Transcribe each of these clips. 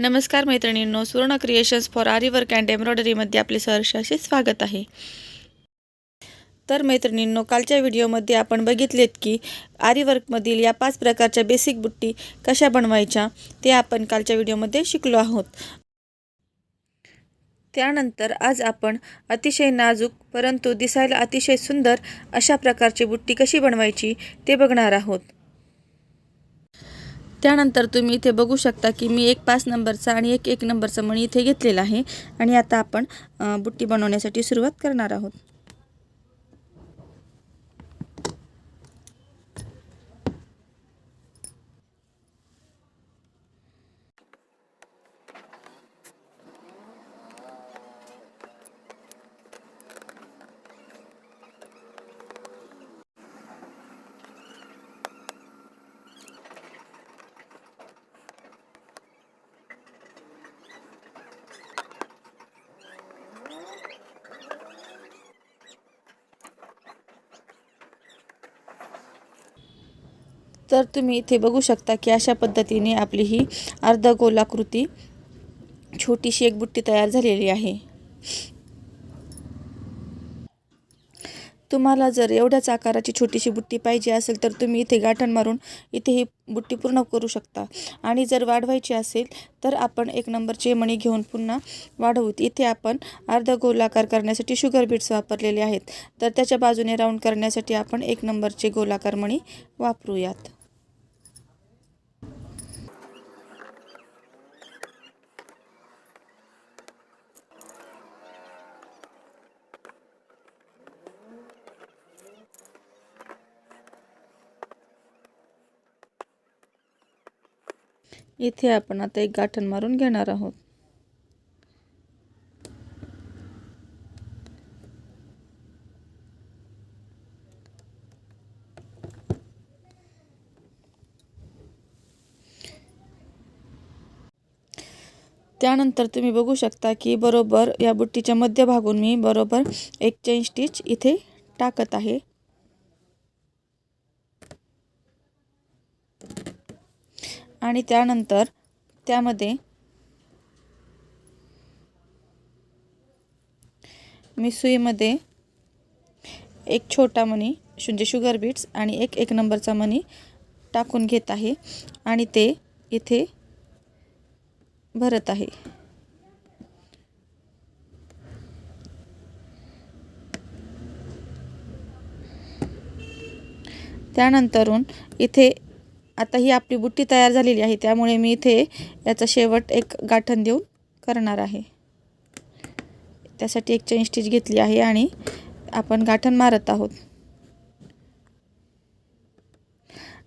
नमस्कार मैत्रिणींनो Suvarna creations for aari work and एम्ब्रॉयडरीमध्ये आपले सहर्षाचे स्वागत आहे. तर मैत्रिणींनो कालच्या व्हिडिओमध्ये आपण बघितलेत की आरी वर्कमधील या पाच प्रकारच्या बेसिक बुट्टी कशा बनवायच्या ते आपण कालच्या व्हिडिओमध्ये शिकलो आहोत. त्यानंतर आज आपण अतिशय नाजूक परंतु दिसायला अतिशय सुंदर अशा प्रकारची बुट्टी कशी बनवायची ते बघणार आहोत. त्यानंतर तुम्ही इथे बघू शकता की मी एक पाच नंबरचा आणि एक एक नंबरचा मणी इथे घेतलेला आहे. आणि आता आपण बुट्टी बनवण्यासाठी सुरुवात करणार आहोत. तर तुम्ही इथे बघू शकता की अशा पद्धतीने आपली ही अर्धगोलाकृती छोटीशी एक बुट्टी तयार झालेली आहे. तुम्हाला जर एवढ्याच आकाराची छोटीशी बुट्टी पाहिजे असेल तर तुम्ही इथे गाठण मारून इथे ही बुट्टी पूर्ण करू शकता. आणि जर वाढवायची असेल तर आपण एक नंबरचे मणी घेऊन पुन्हा वाढवूत इथे आपण अर्ध गोलाकार करण्यासाठी शुगर बीट्स वापरलेले आहेत. तर त्याच्या बाजूने राऊंड करण्यासाठी आपण एक नंबरचे गोलाकार मणी वापरूयात. इथे आपण आता एक गाठण मारून घेणार आहोत. त्यानंतर तुम्ही बघू शकता की बरोबर या बुट्टीच्या मध्यभागून मी बरोबर एक चेन स्टिच इथे टाकत आहे. आणि त्यानंतर त्यामध्ये मी सुईमध्ये एक छोटा मणी म्हणजे शुगर बीट्स आणि एक एक नंबरचा मणी टाकून घेत आहे. आणि ते इथे भरत आहे. त्यानंतरून इथे आता ही आपली बुट्टी तयार झालेली आहे त्यामुळे मी इथे याचा शेवट एक गाठण देऊन करणार आहे. त्यासाठी एक चेन स्टिच घेतली आहे आणि आपण गाठण मारत आहोत.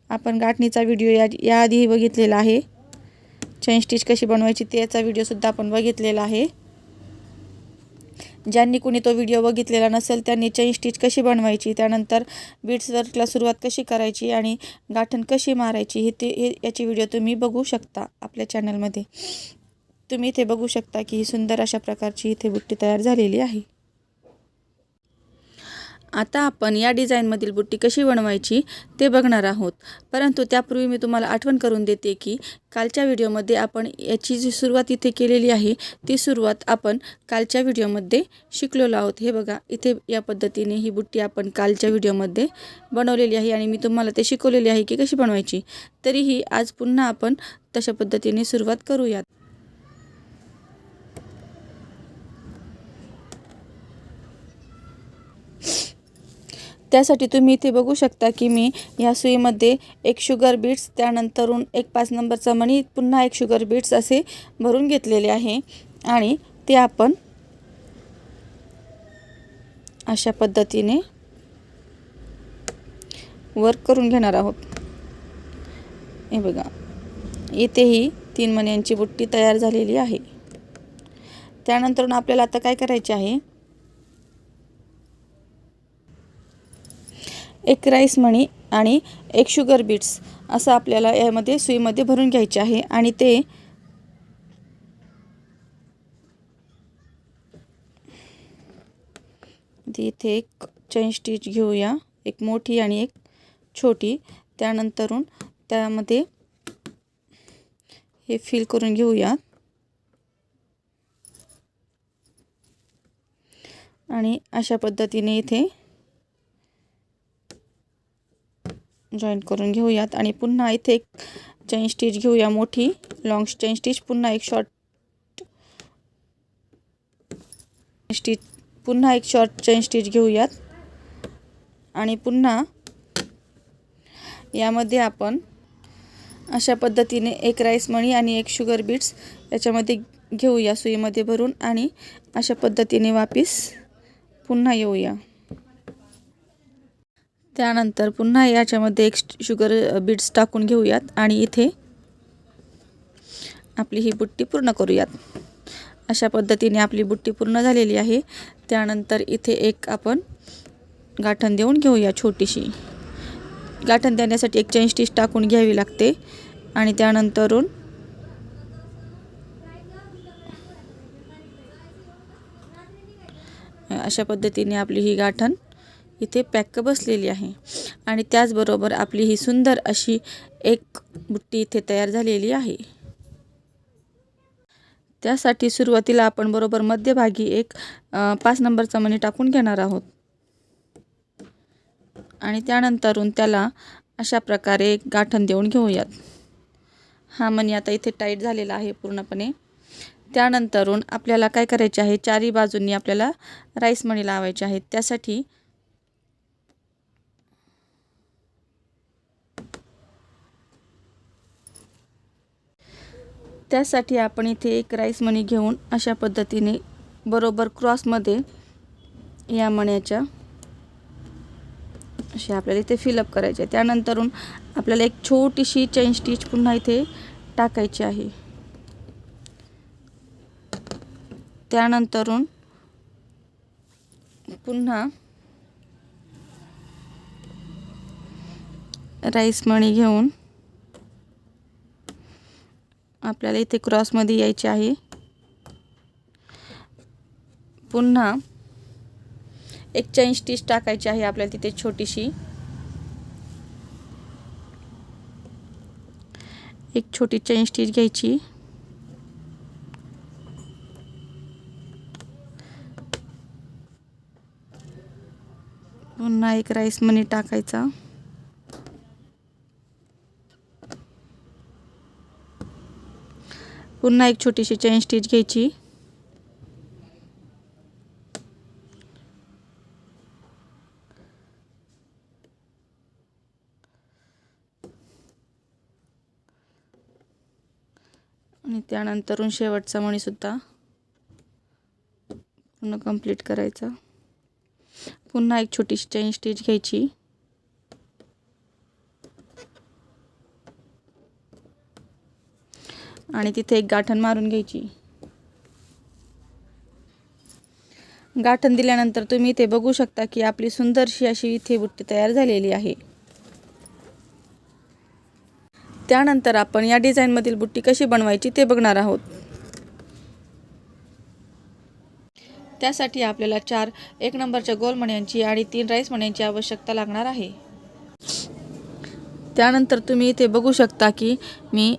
आपण गाठणीचा व्हिडिओ या याआधीही बघितलेला आहे. चेन स्टिच कशी बनवायची त्याचा व्हिडिओसुद्धा आपण बघितलेला आहे. ज्यांनी कुणी तो व्हिडिओ बघितलेला नसेल त्यांनी चैन स्टिच कशी बनवायची त्यानंतर बीट्स वर्कला सुरुवात कशी करायची आणि गाठण कशी मारायची हे ते हे याची व्हिडिओ तुम्ही बघू शकता आपल्या चॅनलमध्ये तुम्ही इथे बघू शकता की ही सुंदर अशा प्रकारची इथे बुट्टी तयार झालेली आहे. आता आपण या डिझाईनमधील बुट्टी कशी बनवायची ते बघणार आहोत. परंतु त्यापूर्वी मी तुम्हाला आठवण करून देते की कालच्या व्हिडिओमध्ये आपण याची जी सुरुवात इथे केलेली आहे ती सुरुवात आपण कालच्या व्हिडिओमध्ये शिकलेलो आहोत. हे बघा इथे या पद्धतीने ही बुट्टी आपण कालच्या व्हिडिओमध्ये बनवलेली आहे आणि मी तुम्हाला ते शिकवलेली आहे की कशी बनवायची. तरीही आज पुन्हा आपण तशा पद्धतीने सुरुवात करूयात. त्यासाठी तुम्ही इथे बघू शकता की मी ह्या सुईमध्ये एक शुगर बीट्स त्यानंतरून एक पाच नंबरचा मणी पुन्हा एक शुगर बीट्स असे भरून घेतलेले आहे. आणि ते आपण अशा पद्धतीने वर्क करून घेणार आहोत. हे बघा. इथेही तीन मण्यांची बुट्टी तयार झालेली आहे. त्यानंतरून आपल्याला आता काय करायचे आहे? एक राईस मणी आणि एक शुगर बीट्स असं आपल्याला यामध्ये सुईमध्ये भरून घ्यायचे आहे. आणि ते इथे एक चैन स्टिच घेऊया. एक मोठी आणि एक छोटी. त्यानंतरून त्यामध्ये हे फिल करून घेऊया. आणि अशा पद्धतीने इथे जॉईंट करून घेऊयात. आणि पुन्हा इथे एक चैन स्टिच घेऊया मोठी. लॉंग चैन स्टिच पुन्हा एक शॉर्ट स्टिच पुन्हा एक शॉर्ट चैन स्टिच घेऊयात. आणि पुन्हा यामध्ये आपण अशा पद्धतीने एक राईस मणी आणि एक शुगर बीट्स याच्यामध्ये घेऊया. सुईमध्ये भरून आणि अशा पद्धतीने वापिस पुन्हा येऊया. त्यानंतर पुन्हा याच्यामध्ये एक शुगर बीट्स टाकून घेऊयात आणि इथे आपली ही बुट्टी पूर्ण करूयात. अशा पद्धतीने आपली बुट्टी पूर्ण झालेली आहे. त्यानंतर इथे एक आपण गाठण देऊन घेऊया छोटीशी. गाठण देण्यासाठी एक चेन स्टिच टाकून घ्यावी लागते आणि त्यानंतरून अशा पद्धतीने आपली ही गाठण इथे पॅक बसलेली आहे. आणि त्याचबरोबर आपली ही सुंदर अशी एक बुट्टी इथे तयार झालेली आहे. त्यासाठी सुरुवातीला आपण बरोबर मध्यभागी एक पाच नंबरचा मणी टाकून घेणार आहोत. आणि त्यानंतरून त्याला अशा प्रकारे गाठण देऊन घेऊयात. हा मणी आता इथे टाईट झालेला आहे पूर्णपणे. त्यानंतरून आपल्याला काय करायचे आहे? चारी बाजूंनी आपल्याला राईस मणी लावायचे आहेत. त्यासाठी त्यासाठी आपण इथे एक राईस मणी घेऊन अशा पद्धतीने बरोबर क्रॉसमध्ये या मण्याच्या असे आपल्याला इथे फिलअप करायचे त्यानंतरून आपल्याला एक छोटीशी चैन स्टिच पुन्हा इथे टाकायची आहे. त्यानंतरून पुन्हा राईस मणी घेऊन आपल्याला इथे क्रॉसमध्ये यायचे आहे. पुन्हा एक चैन स्टिच टाकायची आहे आपल्याला तिथे छोटीशी. एक छोटी चैन स्टिच घ्यायची. पुन्हा एक राईस मनी टाकायचा. पुन्हा एक छोटीशी चैन स्टिच घ्यायची. आणि त्यानंतरून शेवटचा मणीसुद्धा पूर्ण कंप्लीट करायचा. पुन्हा एक छोटीशी चैन स्टिच घ्यायची. आणि तिथे एक गाठण मारून घ्यायची. गाठण दिल्यानंतर तुम्ही इथे बघू शकता की आपली सुंदरशी अशी इथे बुट्टी तयार झालेली आहे. त्यानंतर आपण या डिझाईनमधील बुट्टी कशी बनवायची ते बघणार आहोत. त्यासाठी आपल्याला चार एक नंबरच्या गोल मण्यांची आणि तीन राईस मण्यांची आवश्यकता लागणार आहे. त्यानंतर तुम्ही इथे बघू शकता की मी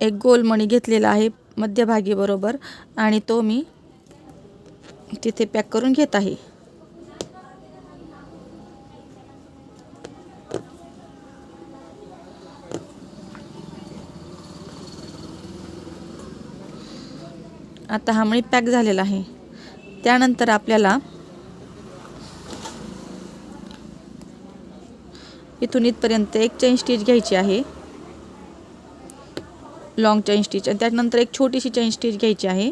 एक गोल मणी घेतलेला आहे मध्यभागी बरोबर आणि तो मी तिथे पॅक करून घेत आहे. आता हा मणी पॅक झालेला आहे. त्यानंतर आपल्याला इथून इथपर्यंत एक चैन स्टिच घ्यायची आहे. लॉंग चैन स्टिच आणि त्यानंतर एक छोटीशी चैन स्टिच घ्यायची आहे.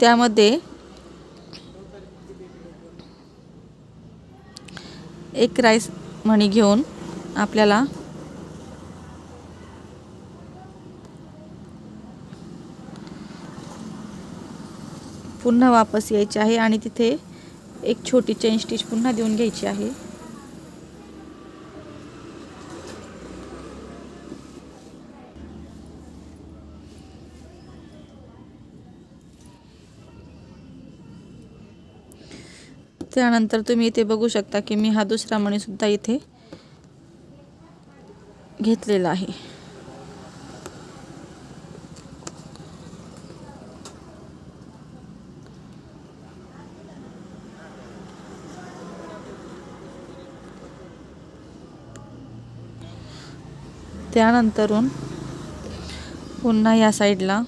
त्यामध्ये एक राईस मणी घेऊन आपल्याला पुन्हा वापस यायचे आहे आणि तिथे एक छोटी चैन स्टिच पुन्हा देऊन घ्यायची आहे. त्यानंतर तुम्ही इथे बघू शकता की मी हा दुसरा मणीसुद्धा इथे घेतलेला आहे. त्यानंतरून पुन्हा या साईडला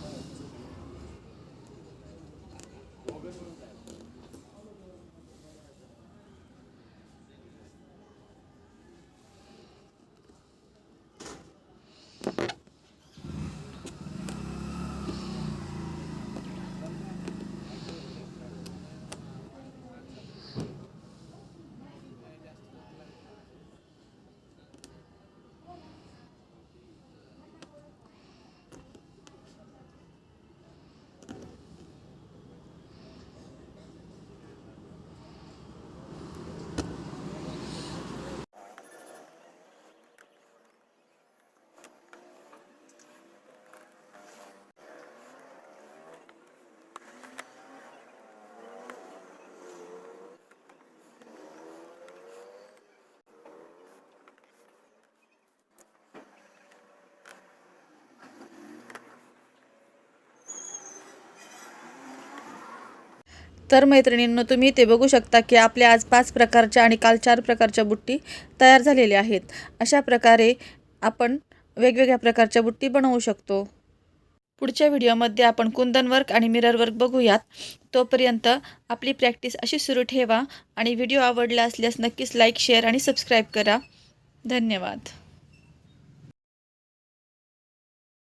तर मैत्रिणींनो तुम्ही ते बघू शकता की आपल्या आज पाच प्रकारच्या आणि काल चार प्रकारच्या बुट्टी तयार झालेल्या आहेत. अशा प्रकारे आपण वेगवेगळ्या प्रकारच्या बुट्टी बनवू शकतो. पुढच्या व्हिडिओमध्ये आपण कुंदन वर्क आणि मिरर वर्क बघूयात. तोपर्यंत आपली प्रॅक्टिस अशी सुरू ठेवा आणि व्हिडिओ आवडला असल्यास नक्कीच लाईक शेअर आणि सबस्क्राईब करा. धन्यवाद.